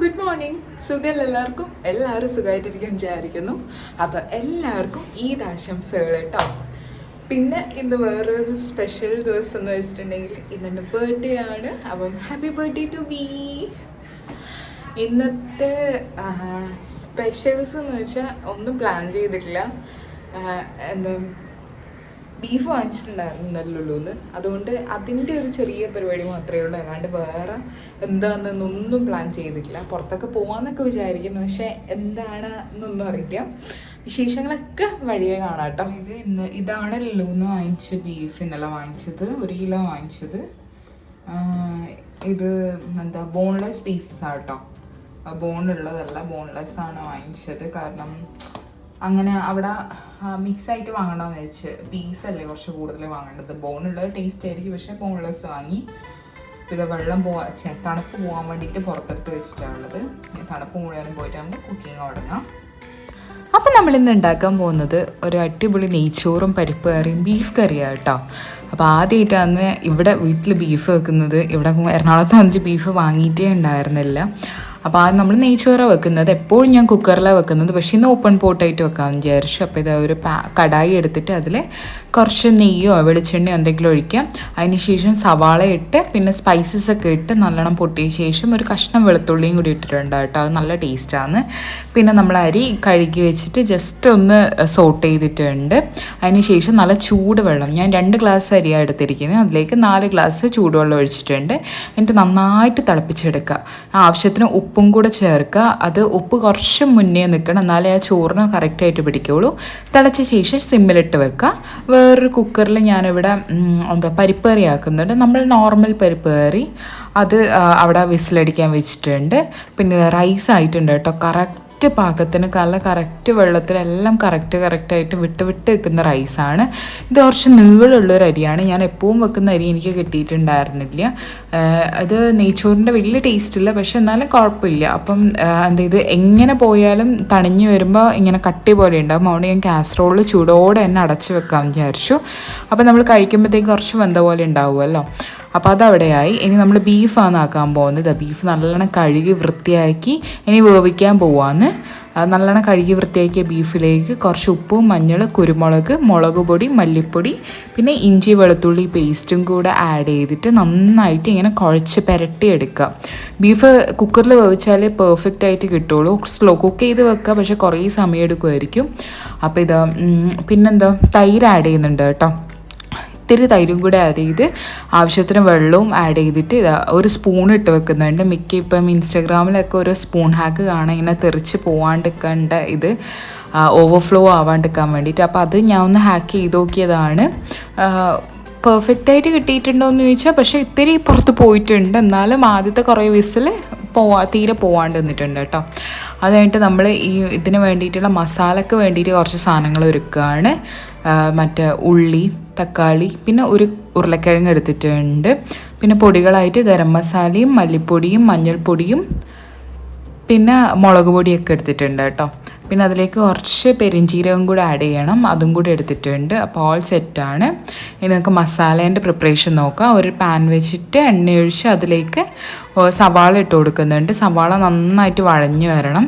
Good morning സുഖം എല്ലാവർക്കും? എല്ലാവരും സുഖമായിട്ടിരിക്കാൻ വിചാരിക്കുന്നു. അപ്പം എല്ലാവർക്കും ഈദ് ആശംസകൾ കേട്ടോ പിന്നെ ഇന്ന് വേറൊരു സ്പെഷ്യൽ ദിവസം എന്ന് വെച്ചിട്ടുണ്ടെങ്കിൽ ഇന്നെന്റെ ബർത്ത്ഡേ ആണ്. അപ്പം ഹാപ്പി ബർത്ത്ഡേ ടു ബി ഇന്നത്തെ സ്പെഷ്യൽസ് എന്ന് വെച്ചാൽ ഒന്നും പ്ലാൻ ചെയ്തിട്ടില്ല. എന്താ ബീഫ് വാങ്ങിച്ചിട്ടുണ്ടായിരുന്നു നെല്ലുള്ളൂന്ന് അതുകൊണ്ട് അതിന്റെ ഒരു ചെറിയ പരിപാടി മാത്രമേ ഉള്ളൂ. അല്ലാണ്ട് വേറെ എന്താണെന്നൊന്നും പ്ലാൻ ചെയ്തിട്ടില്ല. പുറത്തൊക്കെ പോകാമെന്നൊക്കെ വിചാരിക്കുന്നു. പക്ഷേ എന്താണ് എന്നൊന്നും അറിയില്ല. വിശേഷങ്ങളൊക്കെ വഴിയെ കാണാം കേട്ടോ ഇത് ഇന്ന് ഇതാണ് ലൂന്ന് വാങ്ങിച്ച ബീഫ്. ഇന്നലെ വാങ്ങിച്ചത് ഒരു കിലോ വാങ്ങിച്ചത്. ഇത് എന്താ ബോൺലെസ് പീസസ് ആട്ടോ. ബോൺ ഉള്ളതല്ല ബോൺലെസ് ആണ് വാങ്ങിച്ചത്. കാരണം അങ്ങനെ അവിടെ മിക്സ് ആയിട്ട് വാങ്ങണമെന്ന് വെച്ച് പീസല്ലേ കുറച്ച് കൂടുതൽ വാങ്ങേണ്ടത്. ബോണുള്ളത് ടേസ്റ്റ് ആയിരിക്കും. പക്ഷേ ബോൺലെസ് വാങ്ങി. പിന്നെ വെള്ളം പോവാ തണുപ്പ് പോകാൻ വേണ്ടിയിട്ട് പുറത്തെടുത്ത് വെച്ചിട്ടാണുള്ളത് തണുപ്പ് മുഴുവനും പോയിട്ട് നമുക്ക് കുക്കിംഗ് തുടങ്ങാം. അപ്പം നമ്മൾ ഇന്ന് ഉണ്ടാക്കാൻ പോകുന്നത് ഒരു അടിപൊളി നെയ്ച്ചോറും പരിപ്പ് കറിയും ബീഫ് കറിയാണ് കേട്ടോ. അപ്പോൾ ആദ്യമായിട്ടാണ് ഇവിടെ വീട്ടിൽ ബീഫ് വെക്കുന്നത്. ഇവിടെ എറണാകുളത്ത് അഞ്ച് ബീഫ് വാങ്ങിയിട്ടേ ഉണ്ടായിരുന്നില്ല. അപ്പോൾ ആ നമ്മൾ നെയ്ച്ചോറ വെക്കുന്നത്. എപ്പോഴും ഞാൻ കുക്കറിലാണ് വെക്കുന്നത്. പക്ഷേ ഇന്ന് ഓപ്പൺ പോട്ടായിട്ട് വെക്കാമെന്ന് വിചാരിച്ചു. അപ്പോൾ ഇത് ഒരു കടായി എടുത്തിട്ട് അതിൽ കുറച്ച് നെയ്യോ വെളിച്ചെണ്ണയോ എന്തെങ്കിലും ഒഴിക്കാം. അതിന് ശേഷം സവാള ഇട്ട് പിന്നെ സ്പൈസസ് ഒക്കെ ഇട്ട് നല്ലോണം പൊട്ടിയ ശേഷം ഒരു കഷ്ണം വെളുത്തുള്ളിയും കൂടി ഇട്ടിട്ടുണ്ട് കേട്ടോ. അത് നല്ല ടേസ്റ്റാണ് പിന്നെ നമ്മൾ അരി കഴുകി വെച്ചിട്ട് ജസ്റ്റ് ഒന്ന് സോട്ട് ചെയ്തിട്ടുണ്ട്. അതിന് ശേഷം നല്ല ചൂട് വെള്ളം ഞാൻ രണ്ട് ഗ്ലാസ് അരിയാണ് എടുത്തിരിക്കുന്നത് അതിലേക്ക് നാല് ഗ്ലാസ് ചൂടുവെള്ളം ഒഴിച്ചിട്ടുണ്ട്. എന്നിട്ട് നന്നായിട്ട് തിളപ്പിച്ചെടുക്കുക. ആവശ്യത്തിന് ഉപ്പും കൂടെ ചേർക്കുക. അത് ഉപ്പ് കുറച്ച് മുന്നേ നിൽക്കണം. എന്നാലേ ആ ചോറിന് കറക്റ്റായിട്ട് പിടിക്കുകയുള്ളൂ തിളച്ച ശേഷം സിമ്മിലിട്ട് വെക്കുക. വേറൊരു കുക്കറിൽ ഞാനിവിടെ എന്താ പരിപ്പ് കറി ആക്കുന്നുണ്ട്. നമ്മൾ നോർമൽ പരിപ്പ് കറി അത് അവിടെ വിസിലടിക്കാൻ വെച്ചിട്ടുണ്ട്. പിന്നെ റൈസ് ആയിട്ടുണ്ട് കേട്ടോ. കറക്റ്റ് പാകത്തിന് നല്ല കറക്റ്റ് വെള്ളത്തിലെല്ലാം കറക്റ്റ് കറക്റ്റായിട്ട് വിട്ട് വിട്ട് വെക്കുന്ന റൈസാണ് ഇത് കുറച്ച് നീളമുള്ളൊരു അരിയാണ്. ഞാൻ എപ്പോഴും വെക്കുന്ന അരി എനിക്ക് കിട്ടിയിട്ടുണ്ടായിരുന്നില്ല. അത് നെയ്ച്ചോറിന്റെ വലിയ ടേസ്റ്റ് ഇല്ല. പക്ഷെ എന്നാലും കുഴപ്പമില്ല. അപ്പം എന്താ ഇത് എങ്ങനെ പോയാലും തണിഞ്ഞു വരുമ്പോൾ ഇങ്ങനെ കട്ടി പോലെ ഉണ്ടാകും അതുകൊണ്ട് ഞാൻ കാസറോളിൽ ചൂടോടെ തന്നെ അടച്ച് വെക്കാമെന്ന് വിചാരിച്ചു. അപ്പം നമ്മൾ കഴിക്കുമ്പോഴത്തേക്ക് കുറച്ച് വെന്ത പോലെ ഉണ്ടാവുമല്ലോ. അപ്പോൾ അതവിടെയായി. ഇനി നമ്മൾ ബീഫാണ് ആക്കാൻ പോകുന്നത്. ബീഫ് നല്ലോണം കഴുകി വൃത്തിയാക്കി ഇനി വേവിക്കാൻ പോവാന്ന്. നല്ലോണം കഴുകി വൃത്തിയാക്കിയ ബീഫിലേക്ക് കുറച്ച് ഉപ്പും മഞ്ഞൾ കുരുമുളക് മുളക് പൊടി മല്ലിപ്പൊടി പിന്നെ ഇഞ്ചി വെളുത്തുള്ളി പേസ്റ്റും കൂടെ ആഡ് ചെയ്തിട്ട് നന്നായിട്ട് ഇങ്ങനെ കുഴച്ച് പുരട്ടിയെടുക്കുക. ബീഫ് കുക്കറിൽ വേവിച്ചാലേ പെർഫെക്റ്റ് ആയിട്ട് കിട്ടുള്ളൂ. സ്ലോ കുക്ക് ചെയ്ത് വെക്കുക പക്ഷേ കുറേ സമയം എടുക്കുമായിരിക്കും. അപ്പോൾ ഇത് പിന്നെന്താ തൈര് ആഡ് ചെയ്യുന്നുണ്ട് കേട്ടോ. ഇത്തിരി തൈരും കൂടെ ആഡ് ചെയ്ത് ആവശ്യത്തിന് വെള്ളവും ആഡ് ചെയ്തിട്ട് ഒരു സ്പൂൺ ഇട്ട് വെക്കുന്നുണ്ട്. മിക്ക ഇപ്പം ഇൻസ്റ്റഗ്രാമിലൊക്കെ ഒരു സ്പൂൺ ഹാക്ക് കാണാൻ ഇങ്ങനെ തെറിച്ച് പോവാണ്ടിരിക്കേണ്ട ഇത് ഓവർഫ്ലോ ആവാണ്ടിരിക്കാൻ വേണ്ടിയിട്ട്. അപ്പോൾ അത് ഞാൻ ഒന്ന് ഹാക്ക് ചെയ്ത് നോക്കിയതാണ്. പെർഫെക്റ്റായിട്ട് കിട്ടിയിട്ടുണ്ടോ എന്ന് ചോദിച്ചാൽ പക്ഷേ ഇത്തിരി പുറത്ത് പോയിട്ടുണ്ട്. എന്നാലും ആദ്യത്തെ കുറേ വിസിൽ പോവാ തീരെ പോവാണ്ട് നിന്നിട്ടുണ്ട് കേട്ടോ. അത് കഴിഞ്ഞിട്ട് നമ്മൾ ഈ ഇതിന് വേണ്ടിയിട്ടുള്ള മസാലയ്ക്ക് വേണ്ടിയിട്ട് കുറച്ച് സാധനങ്ങൾ ഒരുക്കുകയാണ് മറ്റേ ഉള്ളി തക്കാളി പിന്നെ ഒരു ഉരുളക്കിഴങ്ങ് എടുത്തിട്ടുണ്ട്. പിന്നെ പൊടികളായിട്ട് ഗരം മസാലയും മല്ലിപ്പൊടിയും മഞ്ഞൾപ്പൊടിയും പിന്നെ മുളക് പൊടിയൊക്കെ എടുത്തിട്ടുണ്ട് കേട്ടോ. പിന്നെ അതിലേക്ക് കുറച്ച് പെരിഞ്ചീരകം കൂടി ആഡ് ചെയ്യണം. അതും കൂടി എടുത്തിട്ടുണ്ട്. അപ്പോൾ ഓൾ സെറ്റാണ് ഇനി നമുക്ക് മസാലേന്റെ പ്രിപ്പറേഷൻ നോക്കാം. ഒരു പാൻ വെച്ചിട്ട് എണ്ണ ഒഴിച്ച് അതിലേക്ക് സവാള ഇട്ട് കൊടുക്കുന്നുണ്ട്. സവാള നന്നായിട്ട് വഴഞ്ഞു വരണം.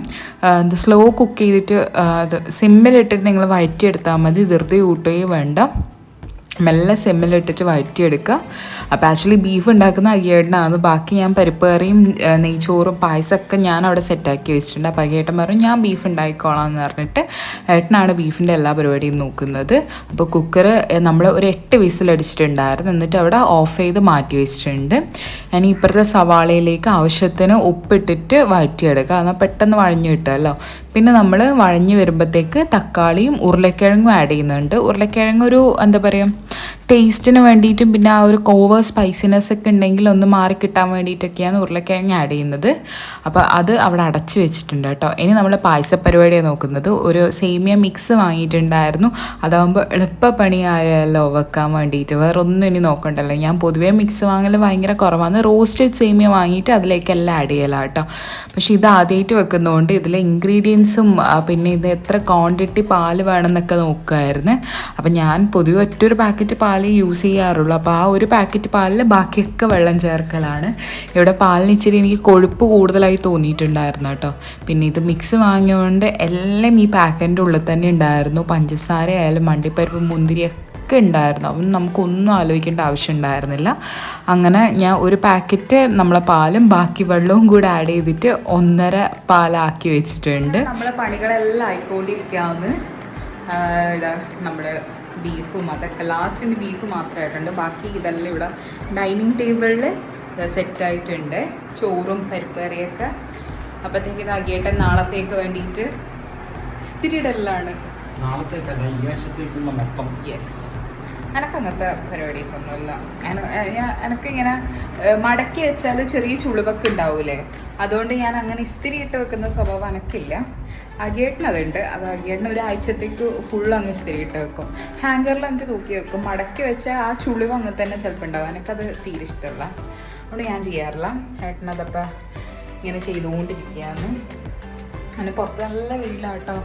ഇത് സ്ലോ കുക്ക് ചെയ്തിട്ട് അത് സിമ്മിലിട്ടിട്ട് നിങ്ങൾ വഴറ്റിയെടുത്താൽ മതി. ധൃതി കൂട്ടുകയും വേണ്ട. മെല്ലെ സെമ്മിലിട്ടിട്ട് വഴറ്റിയെടുക്കുക. അപ്പോൾ ആക്ച്വലി ബീഫ് ഉണ്ടാക്കുന്ന അയ്യേട്ടനാണ് ബാക്കി ഞാൻ പരിപ്പ് കറിയും നെയ്ച്ചോറും പായസമൊക്കെ ഞാൻ അവിടെ സെറ്റാക്കി വെച്ചിട്ടുണ്ട്. അപ്പോൾ അയ്യേട്ടൻ പറഞ്ഞു ഞാൻ ബീഫ് ഉണ്ടായിക്കോളാം എന്ന് പറഞ്ഞിട്ട് ഏട്ടനാണ് ബീഫിന്റെ എല്ലാ പരിപാടിയും നോക്കുന്നത്. അപ്പോൾ കുക്കർ നമ്മൾ ഒരു എട്ട് വിസിലടിച്ചിട്ടുണ്ടായിരുന്നു എന്നിട്ട് അവിടെ ഓഫ് ചെയ്ത് മാറ്റി വെച്ചിട്ടുണ്ട്. ഞാൻ ഇപ്പുറത്തെ സവാളയിലേക്ക് ആവശ്യത്തിന് ഉപ്പിട്ടിട്ട് വഴറ്റിയെടുക്കുക. എന്നാൽ പെട്ടെന്ന് വഴഞ്ഞു കിട്ടുമല്ലോ. പിന്നെ നമ്മൾ വഴഞ്ഞു വരുമ്പോഴത്തേക്ക് തക്കാളിയും ഉരുളക്കിഴങ്ങും ആഡ് ചെയ്യുന്നുണ്ട്. ഉരുളക്കിഴങ്ങ് ഒരു എന്താ പറയുക ടേസ്റ്റിന് വേണ്ടിയിട്ടും പിന്നെ ആ ഒരു കോവർ സ്പൈസിനെസ് ഒക്കെ ഉണ്ടെങ്കിൽ ഒന്ന് മാറി കിട്ടാൻ വേണ്ടിയിട്ടൊക്കെയാണ് ഉരുളക്കിഴങ്ങ് ആഡ് ചെയ്യുന്നത്. അപ്പോൾ അത് അവിടെ അടച്ച് വെച്ചിട്ടുണ്ട് കേട്ടോ. ഇനി നമ്മൾ പായസ പരിപാടിയാണ് നോക്കുന്നത്. ഒരു സേമിയ മിക്സ് വാങ്ങിയിട്ടുണ്ടായിരുന്നു. അതാകുമ്പോൾ എളുപ്പപ്പണിയായല്ലോ വെക്കാൻ വേണ്ടിയിട്ട്. വേറെ ഒന്നും ഇനി നോക്കണ്ടല്ലോ. ഞാൻ പൊതുവേ മിക്സ് വാങ്ങൽ ഭയങ്കര കുറവാണ് റോസ്റ്റഡ് സേമിയ വാങ്ങിയിട്ട് അതിലേക്ക് എല്ലാം ആഡ് ചെയ്യലാണ് കേട്ടോ. പക്ഷെ ഇത് ആദ്യമായിട്ട് വെക്കുന്നതുകൊണ്ട് ഇതിലെ ഇൻഗ്രീഡിയൻസും പിന്നെ ഇത് എത്ര ക്വാണ്ടിറ്റി പാൽ വേണമെന്നൊക്കെ നോക്കുമായിരുന്നു അപ്പോൾ ഞാൻ പൊതുവെ ഒറ്റൊരു പാക്കറ്റ് പാൽ പാൽ യൂസ് ചെയ്യാറുള്ളൂ. അപ്പോൾ ആ ഒരു പാക്കറ്റ് പാലിൽ ബാക്കിയൊക്കെ വെള്ളം ചേർക്കലാണ്. ഇവിടെ പാലിന് ഇച്ചിരി എനിക്ക് കൊഴുപ്പ് കൂടുതലായി തോന്നിയിട്ടുണ്ടായിരുന്നു കേട്ടോ. പിന്നെ ഇത് മിക്സ് വാങ്ങിയതുകൊണ്ട് എല്ലാം ഈ പാക്കറ്റിന്റെ ഉള്ളിൽ തന്നെ ഉണ്ടായിരുന്നു. പഞ്ചസാര ആയാലും മണ്ടിപ്പരിപ്പ് മുന്തിരിയൊക്കെ ഒക്കെ ഉണ്ടായിരുന്നു. അപ്പം നമുക്കൊന്നും ആലോചിക്കേണ്ട ആവശ്യം ഉണ്ടായിരുന്നില്ല. അങ്ങനെ ഞാൻ ഒരു പാക്കറ്റ് നമ്മളെ പാലും ബാക്കി വെള്ളവും കൂടെ ആഡ് ചെയ്തിട്ട് ഒന്നര പാലാക്കി വെച്ചിട്ടുണ്ട്. നമ്മളെ പണികളെല്ലാം ആയിക്കൊണ്ടിരിക്കാമെന്ന് ഇതാ നമ്മുടെ ബീഫും അതൊക്കെ ലാസ്റ്റിന് ബീഫ് മാത്രമായിട്ടുണ്ട് ബാക്കി ഇതെല്ലാം ഇവിടെ ഡൈനിങ് ടേബിളിൽ സെറ്റായിട്ടുണ്ട് ചോറും പരിപ്പ് കറിയൊക്കെ. അപ്പോഴത്തേക്ക് ഇതാക്കിയിട്ട് നാളത്തേക്ക് വേണ്ടിയിട്ട് സ്ഥിരിയിടലാണ് യെസ് എനക്ക് അങ്ങനത്തെ പരിപാടീസ് ഒന്നുമില്ല എന- എ- എനക്ക് ഇങ്ങനെ മടക്കി വെച്ചാൽ ചെറിയ ചുളിവൊക്കെ ഉണ്ടാവൂലേ? അതുകൊണ്ട് ഞാൻ അങ്ങനെ ഇസ്തിരി ഇട്ട് വെക്കുന്ന സ്വഭാവം എനക്കില്ല അഗേട്ടിന് അതുണ്ട് അത് ഒരു ഒരാഴ്ചത്തേക്ക് ഫുൾ അങ്ങ് ഇട്ട് വെക്കും. ഹാങ്കറിൽ എന്നിട്ട് തൂക്കി വെക്കും. മടക്കി വെച്ച ആ ചുളിവ് അങ്ങ് തന്നെ ചിലപ്പോൾ ഉണ്ടാവും. എനിക്കത് തീരെ ഇഷ്ടമല്ല അതുകൊണ്ട് ഞാൻ ചെയ്യാറില്ല. ഏട്ടനതപ്പോൾ ഇങ്ങനെ ചെയ്തുകൊണ്ടിരിക്കുകയാണ്. അങ്ങനെ പുറത്ത് നല്ല വെയിലാട്ടോ.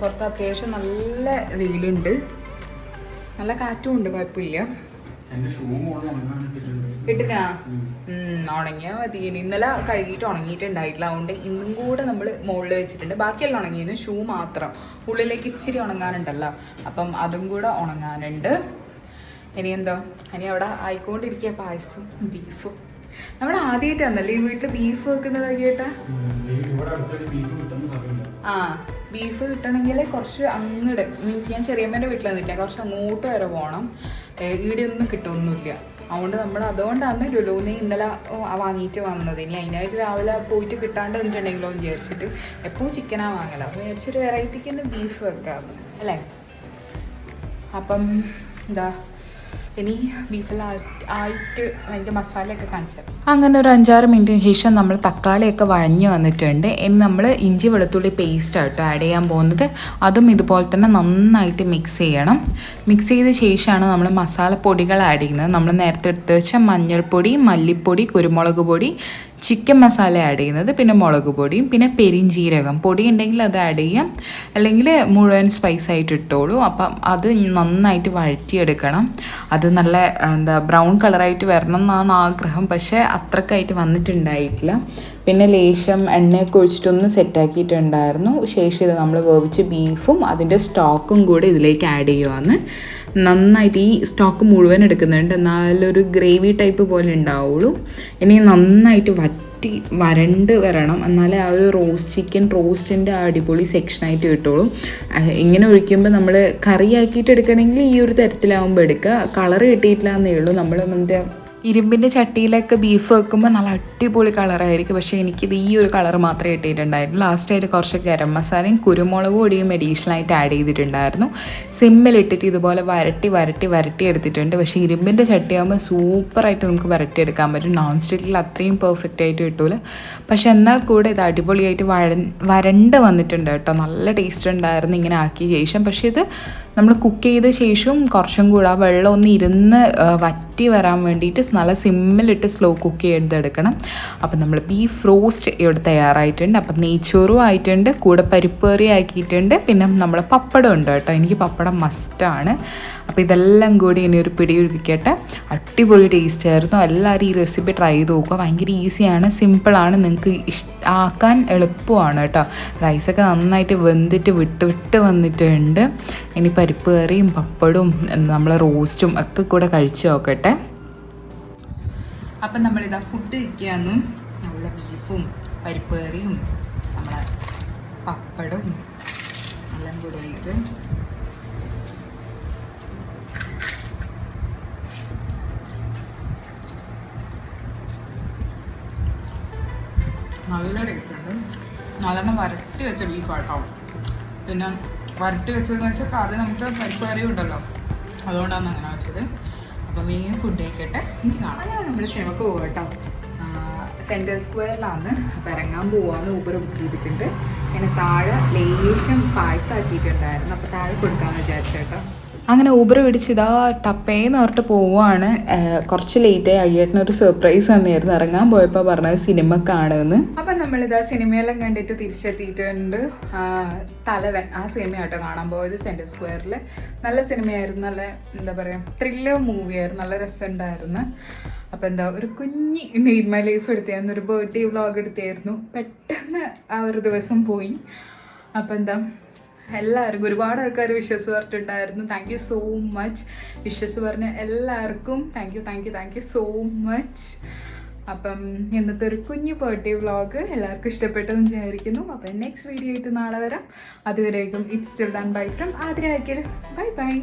പുറത്ത് അത്യാവശ്യം നല്ല വെയിലുണ്ട്. നല്ല കാറ്റും ഉണ്ട് കുഴപ്പമില്ല. എന്റെ ഷൂ മോളിൽ ഉണങ്ങാൻ ഇട്ടിട്ടുണ്ട് ഇട്ടിട്ടാ? ഉം. ഉണങ്ങിയാൽ മതി. ഇനി ഇന്നലെ കഴുകിയിട്ട് ഉണങ്ങിയിട്ടുണ്ടായിട്ടില്ല. അതുകൊണ്ട് ഇന്നും കൂടെ നമ്മൾ മുകളിൽ വെച്ചിട്ടുണ്ട്. ബാക്കിയെല്ലാം ഉണങ്ങിയിരുന്നു. ഷൂ മാത്രം. ഉള്ളിലേക്ക് ഇച്ചിരി ഉണങ്ങാനുണ്ടല്ലോ. അപ്പം അതും കൂടെ ഉണങ്ങാനുണ്ട്. ഇനി എന്തോ? ഇനി അവിടെ ആയിക്കൊണ്ടിരിക്കുക പായസം ബീഫും നമ്മൾ ആദ്യമായിട്ട് വന്നല്ലേ ഈ വീട്ടിൽ ബീഫ് വെക്കുന്നത് കേട്ടാ? ആ ബീഫ് കിട്ടണമെങ്കിൽ കുറച്ച് അങ്ങോട്ട് മീൻസ് ഞാൻ ചെറിയമ്മേന്റെ വീട്ടിൽ നിന്നിട്ടില്ല കുറച്ച് അങ്ങോട്ട് വരെ പോകണം ഈടെ ഒന്നും കിട്ടുമൊന്നുമില്ല അതുകൊണ്ട് നമ്മൾ അതുകൊണ്ടാണ് ലുലൂനെ ഇന്നലെ വാങ്ങിയിട്ട് വന്നത്. ഇനി അതിനായിട്ട് രാവിലെ പോയിട്ട് കിട്ടാണ്ട് നിന്നിട്ടുണ്ടെങ്കിലോ എന്ന് വിചാരിച്ചിട്ട് എപ്പോഴും ചിക്കനാ വാങ്ങല? അപ്പോൾ വിചാരിച്ചൊരു വെറൈറ്റിക്ക് ഇന്ന് ബീഫ് വെക്കാമെന്ന് അല്ലേ? അപ്പം എന്താ? ഇനി ബീഫെല്ലാം ആയിട്ട് അതിന്റെ മസാലയൊക്കെ കാണിച്ചത് അങ്ങനെ ഒരു അഞ്ചാറ് മിനിറ്റിന് ശേഷം നമ്മൾ തക്കാളിയൊക്കെ വഴഞ്ഞു വന്നിട്ടുണ്ട്. ഇനി നമ്മൾ ഇഞ്ചി വെളുത്തുള്ളി പേസ്റ്റ് ആട്ടോ ആഡ് ചെയ്യാൻ പോകുന്നത്. അതും ഇതുപോലെ തന്നെ നന്നായിട്ട് മിക്സ് ചെയ്യണം. മിക്സ് ചെയ്ത ശേഷമാണ് നമ്മൾ മസാലപ്പൊടികൾ ആഡ് ചെയ്യുന്നത്. നമ്മൾ നേരത്തെ എടുത്ത് വെച്ച മഞ്ഞൾപ്പൊടി മല്ലിപ്പൊടി കുരുമുളക് പൊടി ചിക്കൻ മസാല ആഡ് ചെയ്യുന്നത് പിന്നെ മുളക് പൊടിയും പിന്നെ പെരിഞ്ചീരകം പൊടി ഉണ്ടെങ്കിൽ അത് ആഡ് ചെയ്യാം. അല്ലെങ്കിൽ മുഴുവൻ സ്പൈസ് ആയിട്ട് ഇട്ടോളൂ. അപ്പം അത് നന്നായിട്ട് വഴറ്റിയെടുക്കണം. അത് നല്ല എന്താ ബ്രൗൺ കളറായിട്ട് വരണം എന്നാണ് ആഗ്രഹം. പക്ഷേ അത്രക്കായിട്ട് വന്നിട്ടുണ്ടായിട്ടില്ല. പിന്നെ ലേശം എണ്ണയൊക്കെ ഒഴിച്ചിട്ടൊന്ന് സെറ്റാക്കിയിട്ടുണ്ടായിരുന്നു. ശേഷം ഇത് നമ്മൾ വേവിച്ച ബീഫും അതിന്റെ സ്റ്റോക്കും കൂടി ഇതിലേക്ക് ആഡ് ചെയ്യുവാന്ന്. നന്നായിട്ട് ഈ സ്റ്റോക്ക് മുഴുവൻ എടുക്കുന്നുണ്ട്. എന്നാലൊരു ഗ്രേവി ടൈപ്പ് പോലെ ഉണ്ടാവുള്ളൂ. ഇനി നന്നായിട്ട് വറ്റി വരണ്ട് വരണം. എന്നാലേ ആ ഒരു റോസ്റ്റ് ചിക്കൻ റോസ്റ്റിന്റെ അടിപൊളി സെക്ഷനായിട്ട് കിട്ടുള്ളൂ. ഇങ്ങനെ ഒഴിക്കുമ്പോൾ നമ്മൾ കറിയാക്കിയിട്ട് എടുക്കണമെങ്കിൽ ഈ ഒരു തരത്തിലാവുമ്പോൾ എടുക്കുക. കളർ കിട്ടിയിട്ടില്ല എന്നേ ഉള്ളൂ. നമ്മൾ മറ്റേ ഇരുമ്പിന്റെ ചട്ടിയിലൊക്കെ ബീഫ് വെക്കുമ്പോൾ നല്ല അടിപൊളി കളറായിരിക്കും. പക്ഷേ എനിക്കിത് ഈ ഒരു കളർ മാത്രമേ കിട്ടിയിട്ടുണ്ടായിരുന്നു ലാസ്റ്റായിട്ട് കുറച്ച് ഗരം മസാലയും കുരുമുളക് പൊടിയും അഡീഷണലായിട്ട് ആഡ് ചെയ്തിട്ടുണ്ടായിരുന്നു. സിമ്മിലിട്ടിട്ട് ഇതുപോലെ വരട്ടി വരട്ടി വരട്ടി എടുത്തിട്ടുണ്ട്. പക്ഷേ ഇരുമ്പിന്റെ ചട്ടിയാകുമ്പോൾ സൂപ്പറായിട്ട് നമുക്ക് വരട്ടി എടുക്കാൻ പറ്റും. നോൺ സ്റ്റിക്കിൽ അത്രയും പെർഫെക്റ്റ് ആയിട്ട് കിട്ടൂല. പക്ഷെ എന്നാൽ കൂടെ ഇത് അടിപൊളിയായിട്ട് വഴ വരണ്ട് വന്നിട്ടുണ്ട് കേട്ടോ. നല്ല ടേസ്റ്റ് ഉണ്ടായിരുന്നു ഇങ്ങനെ ആക്കിയ ശേഷം. പക്ഷേ ഇത് നമ്മൾ കുക്ക് ചെയ്ത ശേഷം കുറച്ചും കൂടെ ആ വെള്ളം ഒന്ന് ഇരുന്ന് വറ്റി വരാൻ വേണ്ടിയിട്ട് നല്ല സിമ്മിലിട്ട് സ്ലോ കുക്ക് ചെയ്തെടുക്കണം. അപ്പം നമ്മൾ ബീഫ് റോസ്റ്റ് ഇവിടെ തയ്യാറായിട്ടുണ്ട്. അപ്പം നെയ്ച്ചോറും ആയിട്ടുണ്ട് കൂടെ പരിപ്പ് കറി ആക്കിയിട്ടുണ്ട്. പിന്നെ നമ്മൾ പപ്പടം ഉണ്ട് കേട്ടോ. എനിക്ക് പപ്പടം മസ്റ്റാണ് അപ്പോൾ ഇതെല്ലാം കൂടി ഇനി ഒരു പിടി ഇരിക്കട്ടെ അടിപൊളി ടേസ്റ്റ് ആയിരുന്നു. എല്ലാവരും ഈ റെസിപ്പി ട്രൈ ചെയ്ത് നോക്കുക. ഭയങ്കര ഈസിയാണ് സിമ്പിളാണ് നിങ്ങൾക്ക് ഇഷ് ആക്കാൻ എളുപ്പമാണ് കേട്ടോ. റൈസൊക്കെ നന്നായിട്ട് വെന്തിട്ട് വിട്ട് വിട്ട് വന്നിട്ടുണ്ട്. ഇനി പരിപ്പ് കറിയും പപ്പടും നമ്മൾ റോസ്റ്റും ഒക്കെ കൂടെ കഴിച്ച് നോക്കട്ടെ. അപ്പം നമ്മളിതാ ഫുഡ് കഴിക്കാന്ന്. നല്ല ബീഫും പരിപ്പ് കറിയും നമ്മളെ പപ്പടവും എല്ലാം കൂടെ ആയിട്ട് നല്ല ടേസ്റ്റ് ഉണ്ട്. നല്ലെണ്ണം വരട്ടി വെച്ച ബീഫാട്ടോ പിന്നെ വരട്ടി വെച്ചതെന്ന് വെച്ചാൽ കറി നമുക്ക് പരിപ്പ് ഉണ്ടല്ലോ. അതുകൊണ്ടാണ് അങ്ങനെ വെച്ചത്. അപ്പം മെയിൻ ഫുഡ് കഴിക്കട്ടെ എനിക്ക് കാണാൻ അങ്ങനെ നമ്മൾ സിനിമക്ക് പോകാം കേട്ടോ. സെൻട്രൽ സ്ക്വയറിലാണ് അപ്പം ഇറങ്ങാൻ പോവാന്ന് ഊബർ ബുക്ക് ചെയ്തിട്ടുണ്ട്. പിന്നെ താഴെ ലേശം പായസം ആക്കിയിട്ടുണ്ടായിരുന്നു അപ്പോൾ താഴെ കൊടുക്കാമെന്ന് വിചാരിച്ചു കേട്ടോ. അങ്ങനെ ഊബർ പിടിച്ച് ഇതാ ടപ്പേന്ന് പറഞ്ഞിട്ട് പോവുകയാണ് കുറച്ച് ലേറ്റായി അയ്യേട്ടനൊരു സർപ്രൈസ് തന്നെയായിരുന്നു ഇറങ്ങാൻ പോയപ്പോൾ പറഞ്ഞത് സിനിമ കാണുമെന്ന് നമ്മളിതാ സിനിമയെല്ലാം കണ്ടിട്ട് തിരിച്ചെത്തിയിട്ടുണ്ട്. തലവൻ ആ സിനിമ കേട്ടോ കാണാൻ പോയത് സെന്റർ സ്ക്വയറിൽ നല്ല സിനിമയായിരുന്നു നല്ല എന്താ പറയുക ത്രില്ലർ മൂവിയായിരുന്നു നല്ല രസമുണ്ടായിരുന്നു. അപ്പോൾ എന്താ ഒരു കുഞ്ഞി മെയ്ഡ് മൈ ലൈഫ് എടുത്തായിരുന്നു ഒരു ബർത്ത്ഡേ വ്ളോഗ് എടുത്തായിരുന്നു പെട്ടെന്ന് ആ ഒരു ദിവസം പോയി. അപ്പോൾ എന്താ എല്ലാവർക്കും ഒരുപാട് ആൾക്കാർ വിശ്വസ് പറഞ്ഞിട്ടുണ്ടായിരുന്നു. താങ്ക് യു സോ മച്ച് വിശ്വസ് പറഞ്ഞ എല്ലാവർക്കും thank you thank you thank you so much അപ്പം ഇന്നത്തെ ഒരു കുഞ്ഞു പേർട്ടി വ്ളോഗ് എല്ലാവർക്കും ഇഷ്ടപ്പെട്ടെന്ന് വിചാരിക്കുന്നു. അപ്പം നെക്സ്റ്റ് വീഡിയോ ആയിട്ട് നാളെ വരാം. അതുവരേക്കും it's still than bye from ആതിരാക്കിൽ bye by